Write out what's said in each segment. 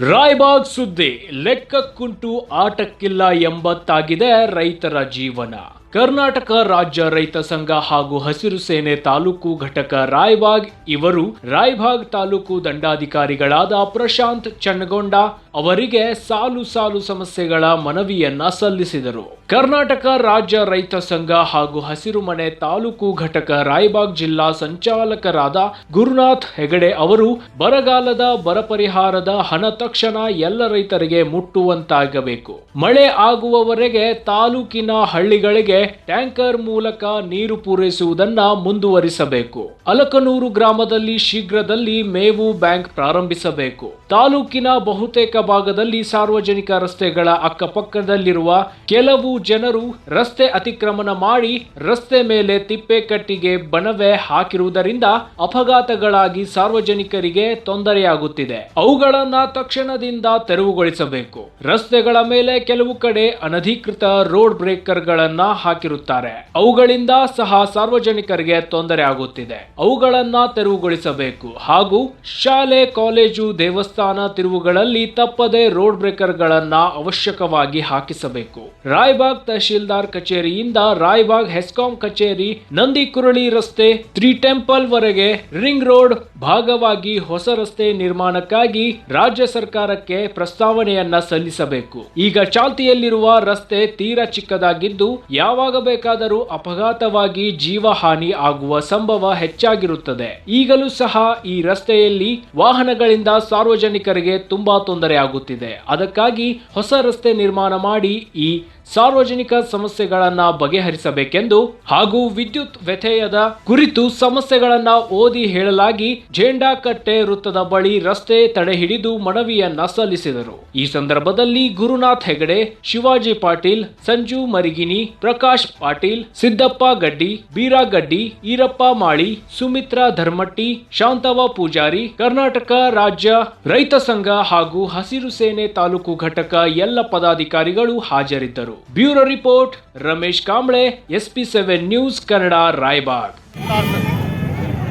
ರಾಯ್ಬಾಗ್ ಸುದ್ದಿ, ಲೆಕ್ಕಕ್ಕುಂಟು ಆಟಕ್ಕಿಲ್ಲ ಎಂಬತ್ತಾಗಿದೆ ರೈತರ ಜೀವನ. ಕರ್ನಾಟಕ ರಾಜ್ಯ ರೈತ ಸಂಘ ಹಾಗೂ ಹಸಿರು ಸೇನೆ ತಾಲೂಕು ಘಟಕ ರಾಯ್ಬಾಗ್, ಇವರು ರಾಯ್ಬಾಗ್ ತಾಲೂಕು ದಂಡಾಧಿಕಾರಿಗಳಾದ ಪ್ರಶಾಂತ್ ಚನ್ನಗೊಂಡ ಅವರಿಗೆ ಸಾಲು ಸಾಲು ಸಮಸ್ಯೆಗಳ ಮನವಿಯನ್ನ ಸಲ್ಲಿಸಿದರು. ಕರ್ನಾಟಕ ರಾಜ್ಯ ರೈತ ಸಂಘ ಹಾಗೂ ಹಸಿರುಮನೆ ತಾಲೂಕು ಘಟಕ ರಾಯಬಾಗ್ ಜಿಲ್ಲಾ ಸಂಚಾಲಕರಾದ ಗುರುನಾಥ್ ಹೆಗಡೆ ಅವರು ಬರಗಾಲದ ಬರ ಪರಿಹಾರದ ಹಣ ತಕ್ಷಣ ಎಲ್ಲ ರೈತರಿಗೆ ಮುಟ್ಟುವಂತಾಗಬೇಕು. ಮಳೆ ಆಗುವವರೆಗೆ ತಾಲೂಕಿನ ಹಳ್ಳಿಗಳಿಗೆ ಟ್ಯಾಂಕರ್ ಮೂಲಕ ನೀರು ಪೂರೈಸುವುದನ್ನ ಮುಂದುವರಿಸಬೇಕು. ಅಲಕನೂರು ಗ್ರಾಮದಲ್ಲಿ ಶೀಘ್ರದಲ್ಲಿ ಮೇವು ಬ್ಯಾಂಕ್ ಪ್ರಾರಂಭಿಸಬೇಕು. ತಾಲೂಕಿನ ಬಹುತೇಕ ಭಾಗದಲ್ಲಿ ಸಾರ್ವಜನಿಕ ರಸ್ತೆಗಳ ಅಕ್ಕಪಕ್ಕದಲ್ಲಿರುವ ಕೆಲವು ಜನರು ರಸ್ತೆ ಅತಿಕ್ರಮಣ ಮಾಡಿ ರಸ್ತೆ ಮೇಲೆ ತಿಪ್ಪೆ ಕಟ್ಟಿಗೆ ಬಣವೆ ಹಾಕಿರುವುದರಿಂದ ಅಪಘಾತಗಳಾಗಿ ಸಾರ್ವಜನಿಕರಿಗೆ ತೊಂದರೆಯಾಗುತ್ತಿದೆ. ಅವುಗಳನ್ನ ತಕ್ಷಣದಿಂದ ತೆರವುಗೊಳಿಸಬೇಕು. ರಸ್ತೆಗಳ ಮೇಲೆ ಕೆಲವು ಕಡೆ ಅನಧಿಕೃತ ರೋಡ್ ಬ್ರೇಕರ್ಗಳನ್ನ ಹಾಕಿರುತ್ತಾರೆ. ಅವುಗಳಿಂದ ಸಹ ಸಾರ್ವಜನಿಕರಿಗೆ ತೊಂದರೆ ಆಗುತ್ತಿದೆ. ಅವುಗಳನ್ನ ತೆರವುಗೊಳಿಸಬೇಕು. ಹಾಗೂ ಶಾಲೆ, ಕಾಲೇಜು, ದೇವಸ್ಥಾನ ತಿರುವುಗಳಲ್ಲಿ ತಪ್ಪದೆ ರೋಡ್ ಬ್ರೇಕರ್ಗಳನ್ನ ಅವಶ್ಯಕವಾಗಿ ಹಾಕಿಸಬೇಕು. ರಾಯ್ಬಾಗ್ ತಹಶೀಲ್ದಾರ್ ಕಚೇರಿಯಿಂದ ರಾಯ್ಬಾಗ್ ಹೆಸ್ಕಾಂ ಕಚೇರಿ ನಂದಿಕುರಳಿ ರಸ್ತೆ ತ್ರೀ ಟೆಂಪಲ್ ವರೆಗೆ ರಿಂಗ್ ರೋಡ್ ಭಾಗವಾಗಿ ಹೊಸ ರಸ್ತೆ ನಿರ್ಮಾಣಕ್ಕಾಗಿ ರಾಜ್ಯ ಸರ್ಕಾರಕ್ಕೆ ಪ್ರಸ್ತಾವನೆಯನ್ನ ಸಲ್ಲಿಸಬೇಕು. ಈಗ ಚಾಲ್ತಿಯಲ್ಲಿರುವ ರಸ್ತೆ ತೀರಾ ಚಿಕ್ಕದಾಗಿದ್ದು, ಯಾವಾಗ ಬೇಕಾದರೂ ಅಪಘಾತವಾಗಿ ಜೀವಹಾನಿ ಆಗುವ ಸಂಭವ ಹೆಚ್ಚಾಗಿರುತ್ತದೆ. ಈಗಲೂ ಸಹ ಈ ರಸ್ತೆಯಲ್ಲಿ ವಾಹನಗಳಿಂದ ಸಾರ್ವಜನಿಕರಿಗೆ ತುಂಬಾ ತೊಂದರೆ ಆಗುತ್ತಿದೆ. ಅದಕ್ಕಾಗಿ ಹೊಸ ರಸ್ತೆ ನಿರ್ಮಾಣ ಮಾಡಿ ಈ ಸಾರ್ವಜನಿಕ ಸಮಸ್ಯೆಗಳನ್ನ ಬಗೆಹರಿಸಬೇಕೆಂದು ಹಾಗೂ ವಿದ್ಯುತ್ ವ್ಯತ್ಯಯದ ಕುರಿತು ಸಮಸ್ಯೆಗಳನ್ನು ಓದಿ ಹೇಳಲಾಗಿ ಜೇಂಡಾಕಟ್ಟೆ ವೃತ್ತದ ಬಳಿ ರಸ್ತೆ ತಡೆ ಹಿಡಿದು ಮನವಿಯನ್ನ ಸಲ್ಲಿಸಿದರು. ಈ ಸಂದರ್ಭದಲ್ಲಿ ಗುರುನಾಥ್ ಹೆಗಡೆ, ಶಿವಾಜಿ ಪಾಟೀಲ್, ಸಂಜು ಮರಿಗಿನಿ ಪ್ರಕಾಶ್ ಪಾಟೀಲ್, ಸಿದ್ದಪ್ಪ ಗಡ್ಡಿ ಬೀರಾಗಡ್ಡಿ ಈರಪ್ಪ ಮಾಳಿ, ಸುಮಿತ್ರಾ ಧರ್ಮಟ್ಟಿ, ಶಾಂತವ ಪೂಜಾರಿ, ಕರ್ನಾಟಕ ರಾಜ್ಯ ರೈತ ಸಂಘ ಹಾಗೂ ಹಸಿರು ಸೇನೆ ತಾಲೂಕು ಘಟಕ ಎಲ್ಲ ಪದಾಧಿಕಾರಿಗಳು ಹಾಜರಿದ್ದರು. Bureau report, Ramesh Kamble, SP seven news, Kannada, Raybag.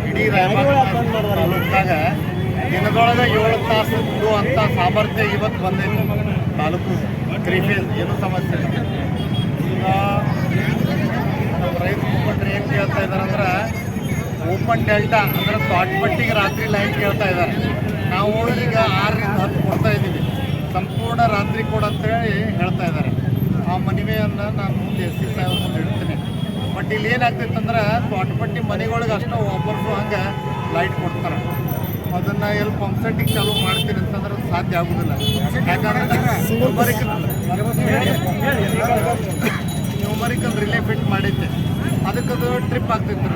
ಇಡೀ ರಾಯಬಾಗ ದಿನದೊಳಗೆ ಏಳು ತಾಸು ಅಂತ ಸಾಮರ್ಥ್ಯ ಇವತ್ತು ಬಂದೈತೆ. ತಾಲೂಕು ತ್ರೀ ಫೇಸ್ ಏನೂ ಸಮಸ್ಯೆ ಇಲ್ಲ. ಈಗ ನಮ್ಮ ರೈತ ಮುಖಂಡರು ಏನು ಕೇಳ್ತಾ ಇದ್ದಾರೆ ಅಂದ್ರೆ, ಓಪನ್ ಡೆಲ್ಟಾ ಅಂದ್ರೆ ದೊಡ್ಡಪಟ್ಟಿಗೆ ರಾತ್ರಿ ಲೈನ್ ಕೇಳ್ತಾ ಇದ್ದಾರೆ. ನಾವು ಈಗ ಆರರಿಂದ ಹತ್ತು ಕೊಡ್ತಾ ಇದ್ದೀವಿ. ಸಂಪೂರ್ಣ ರಾತ್ರಿ ಕೊಡು ಹೇಳ್ತಾ ಇದ್ದಾರೆ. ಮನವಿಯನ್ನು ನಾನು ಮುಂದೆ ಎಸ್ ಸಿ ಮುಂದೆ ಇಡ್ತೀನಿ. ಬಟ್ ಇಲ್ಲಿ ಏನಾಗ್ತೈತೆ ಅಂದ್ರೆ ದೊಡ್ಡಪಟ್ಟಿ ಮನೆಗಳಿಗೆ ಅಷ್ಟು ಒಬ್ಬರು ಹಂಗೆ ಲೈಟ್ ಕೊಡ್ತಾರೆ. ಅದನ್ನು ಎಲ್ಲಿ ಪಂಪ್ ಸೆಟ್ಟಿಗೆ ಚಾಲೂ ಮಾಡ್ತೀನಿ ಅಂತಂದ್ರೆ ಸಾಧ್ಯ ಆಗೋದಿಲ್ಲ. ಯಾಕಂದ್ರೆ ನ್ಯೂಮರಿಕಲ್ ರಿಲೇ ಫಿಟ್ ಮಾಡಿದ್ದೆ. ಅದಕ್ಕದು ಟ್ರಿಪ್ ಆಗ್ತಿತ್ತು.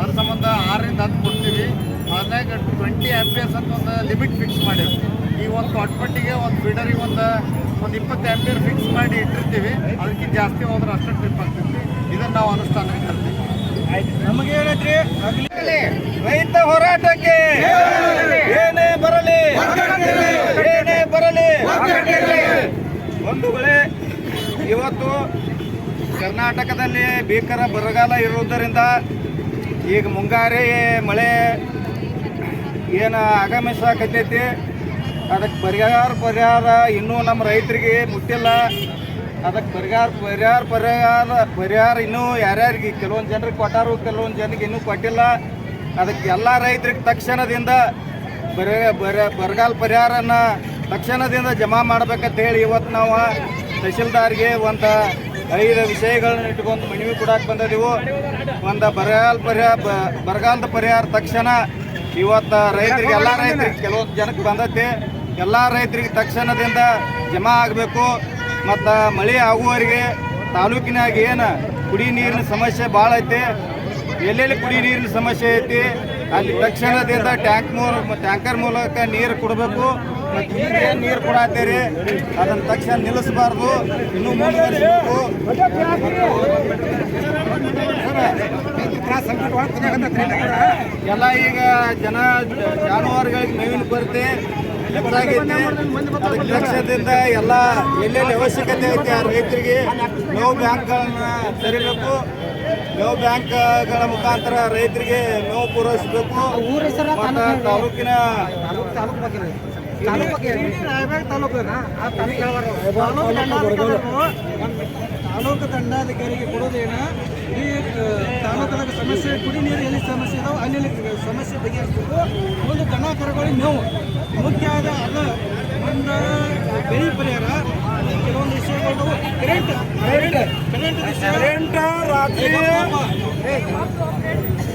ಅದ್ರ ಸಂಬಂಧ ಆರರಿಂದ ಹತ್ತು ಕೊಡ್ತೀವಿ. ಅದ್ರಾಗ ಟ್ವೆಂಟಿ ಎಂ ಪಿ ಎಸ್ ಅಂತ ಒಂದು ಲಿಮಿಟ್ ಫಿಕ್ಸ್ ಮಾಡೀವಿ ಈ ಒಂದು ದೊಡ್ಡಪಟ್ಟಿಗೆ ಒಂದು ಫೀಡರಿಗೆ ಒಂದು ಒಂದು ಇಪ್ಪತ್ತು ಪಿ ಫಿಕ್ಸ್ ಮಾಡಿ ಇಟ್ಟಿರ್ತೀವಿ. ಅದಕ್ಕಿಂತ ಜಾಸ್ತಿ ಹೋದ್ರೆ ಅಷ್ಟು ಟ್ರಿಪ್ ಆಗ್ತೈತಿ ಇದನ್ನು ನಾವು ಅನುಷ್ಠಾನ ತರ್ತೀವಿ. ನಮಗೆ ಹೇಳಿದ್ರಿ ರೈತ ಹೋರಾಟಕ್ಕೆ ಏನೇ ಬರಲಿ ಏನೇ ಬರಲಿ. ಒಂದು ವೇಳೆ ಇವತ್ತು ಕರ್ನಾಟಕದಲ್ಲಿ ಭೀಕರ ಬರಗಾಲ ಇರುವುದರಿಂದ ಈಗ ಮುಂಗಾರಿ ಮಳೆ ಏನು ಆಗಮಿಸಕತ್ತೈತಿ. ಅದಕ್ಕೆ ಪರಿಹಾರ ಪರಿಹಾರ. ಇನ್ನೂ ನಮ್ಮ ರೈತರಿಗೆ ಮುಟ್ಟಿಲ್ಲ. ಅದಕ್ಕೆ ಪರಿಹಾರ ಪರಿಹಾರ ಪರಿಹಾರ ಪರಿಹಾರ ಇನ್ನೂ ಯಾರ್ಯಾರಿಗೆ? ಕೆಲವೊಂದು ಜನರಿಗೆ ಕೊಟ್ಟಾರು, ಕೆಲವೊಂದು ಜನರಿಗೆ ಇನ್ನೂ ಕೊಟ್ಟಿಲ್ಲ. ಅದಕ್ಕೆ ಎಲ್ಲ ರೈತರಿಗೆ ತಕ್ಷಣದಿಂದ ಬರ ಬರ, ಬರಗಾಲ ಪರಿಹಾರನ ತಕ್ಷಣದಿಂದ ಜಮಾ ಮಾಡ್ಬೇಕಂತ ಹೇಳಿ ಇವತ್ತು ನಾವು ತಹಶೀಲ್ದಾರ್ಗೆ ಒಂದು ಐದು ವಿಷಯಗಳನ್ನ ಇಟ್ಕೊಂಡು ಮನವಿ ಕೊಡಕ್ಕೆ ಬಂದಿದ್ದೀವಿ ಒಂದು ಬರಗಾಲ ಪರಿಹಾರ ಬರಗಾಲದ ಪರಿಹಾರ ತಕ್ಷಣ ಇವತ್ತು ರೈತರಿಗೆ, ಎಲ್ಲ ರೈತರಿಗೆ, ಕೆಲವೊಂದು ಜನಕ್ಕೆ ಬಂದೈತಿ. ಎಲ್ಲ ರೈತರಿಗೆ ತಕ್ಷಣದಿಂದ ಜಮಾ ಆಗಬೇಕು. ಮತ್ತು ಮಳೆ ಆಗುವವರಿಗೆ ತಾಲೂಕಿನಾಗ ಏನು ಕುಡಿ ನೀರಿನ ಸಮಸ್ಯೆ ಭಾಳ ಐತಿ, ಎಲ್ಲೆಲ್ಲಿ ಕುಡಿ ನೀರಿನ ಸಮಸ್ಯೆ ಐತಿ, ಅಲ್ಲಿ ತಕ್ಷಣದಿಂದ ಟ್ಯಾಂಕ್ ಮೂಲಕ ಟ್ಯಾಂಕರ್ ಮೂಲಕ ನೀರು ಕೊಡಬೇಕು. ಮತ್ತು ಈಗ ಏನು ನೀರು ಕೊಡತ್ತೀರಿ ಅದನ್ನು ತಕ್ಷಣ ನಿಲ್ಲಿಸಬಾರ್ದು. ಇನ್ನೂ ಮುಂದುವರಿಸಬೇಕು ಎಲ್ಲ ಈಗ ಜನ ಜಾನುವಾರುಗಳಿಗೆ ಮೇವಿನ ಕೊರತೆ ಹೆಚ್ಚಾಗೈತೆ. ಅದಕ್ಕೆ ಲಕ್ಷ್ಯದಿಂದ ಎಲ್ಲ ಎಲ್ಲೆಲ್ಲಿ ಅವಶ್ಯಕತೆ ಐತೆ ಆ ರೈತರಿಗೆ ಮೇವು ಬ್ಯಾಂಕ್ಗಳನ್ನ ತೆರಿಬೇಕು. ಮೇವು ಬ್ಯಾಂಕ್ಗಳ ಮುಖಾಂತರ ರೈತರಿಗೆ ಮೇವು ಪೂರೈಸಬೇಕು. ತಾಲೂಕಿನ ರಾಯಬಾಗ್ ತಾಲೂಕು ತಾಲೂಕು ದಂಡಾಧಿಕಾರಿಗಳು ತಾಲೂಕು ದಂಡಾಧಿಕಾರಿಗೆ ಕೊಡೋದೇನ ಈ ತಾಲೂಕದಾಗ ಸಮಸ್ಯೆ ಕುಡಿ ನೀರು ಎಲ್ಲಿ ಸಮಸ್ಯೆ ಇದಾವೆ ಅಲ್ಲಿ ಸಮಸ್ಯೆ ಬಗೆಹರಿಸಬೇಕು ಒಂದು ದನ ನೋವು ಮೇವು ಮುಖ್ಯ ಆದ ಅದು ಒಂದು ಬೆಳೆ ಪರಿಹಾರ ಕೆಲವೊಂದು ವಿಷಯಗಳು ಕರೆಂಟ್ ಕರೆಂಟ್ ಕರೆಂಟ್ ರಾತ್ರಿ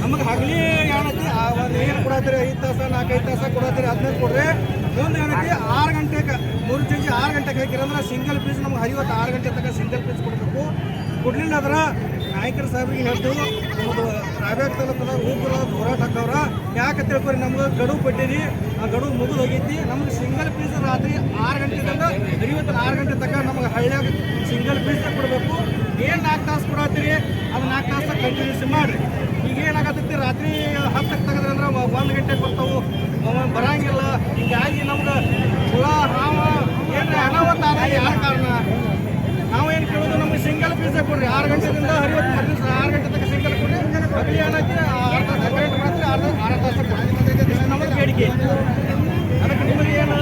ನಮಗೆ ಹಗಲಿ ಏನೈತಿ ಒಂದು ಏನು ಕೊಡತ್ತೀರಿ, ಐದು ತಾಸ, ನಾಲ್ಕೈದು ತಾಸ ಕೊಡತ್ತೀರಿ, ಹದಿನೈದು ಕೊಡ್ರಿ. ಒಂದು ಏನೈತಿ ಆರು ಗಂಟೆಗೆ ಮೂರು ಚೇಂಜ್ ಆರು ಗಂಟೆಗೆ ಹಾಕಿರಂದ್ರೆ ಸಿಂಗಲ್ ಪೀಸ್ ನಮ್ಗೆ ಐವತ್ತು ಆರು ಗಂಟೆ ತನಕ ಸಿಂಗಲ್ ಪೀಸ್ ಕೊಡಬೇಕು. ಕೊಡ್ಲಿಲ್ಲ ಅಂದ್ರೆ ನಾಯಕರ ಸಾಹೇಬ್ರಿಗೆ ಹೇಳ್ತೀವಿ, ನಮ್ಮದು ರಾಬೇಟ್ ತಲುಪದ ಊಪುರ ಹೋರಾಟ ಹಾಕವ್ರ ಯಾಕೆ ತಿಳ್ಕೊರಿ, ನಮ್ಗೆ ಗಡುವು ಕೊಟ್ಟಿರಿ ಆ ಗಡುವು ಮುಗಿದು ಹೋಗೈತಿ. ನಮ್ಗೆ ಸಿಂಗಲ್ ಪೀಸ್ ರಾತ್ರಿ ಆರು ಗಂಟೆದಿಂದ ಐವತ್ತು ಆರು ಗಂಟೆ ತನಕ ನಮ್ಗೆ ಹಳ್ಳಿಯಾಗ ಸಿಂಗಲ್ ಪೀಸ್ ಕೊಡಬೇಕು. ಏನು ನಾಲ್ಕು ತಾಸು ಕೊಡತ್ತೀರಿ, ಅದು ನಾಲ್ಕು ತಾಸು ಕಂಟಿನ್ಯೂಸ್ ಮಾಡಿರಿ. ಏನಾಗತ್ತೈತಿ? ರಾತ್ರಿ ಹತ್ತಕ್ಕೆ ತೆಗೆದ್ರಂದ್ರೆ ಒಂದು ಗಂಟೆಗೆ ಬರ್ತಾವು. ಬರಂಗಿಲ್ಲ. ಹೀಗಾಗಿ ನಮ್ಗೆ ಹುಳ, ಹಾವ, ಏನ್ರಿ ಅನಾಹುತ ಆದ ಯಾರ ಕಾರಣ? ನಾವೇನು ಕೇಳೋದು? ನಮಗೆ ಸಿಂಗಲ್ ಪೀಸೇ ಕೊಡ್ರಿ. ಆರು ಗಂಟೆದಿಂದ ಹರಿವತ್ತು ದಿವಸ, ಆರು ಗಂಟೆ ತನಕ ಸಿಂಗಲ್ ಕೊಡ್ರಿ. ಅಗಲಿ ಏನೈತಿ ಅರ್ಧ ತಾಸು ಮಾಡ್ತೀರಿ ಅರ್ಧ ಅರ್ಧ ತಾಸು ನಮಗೆ ಬೇಡಿಕೆ. ಅದಕ್ಕೆ ನಿಮಗೆ ಏನು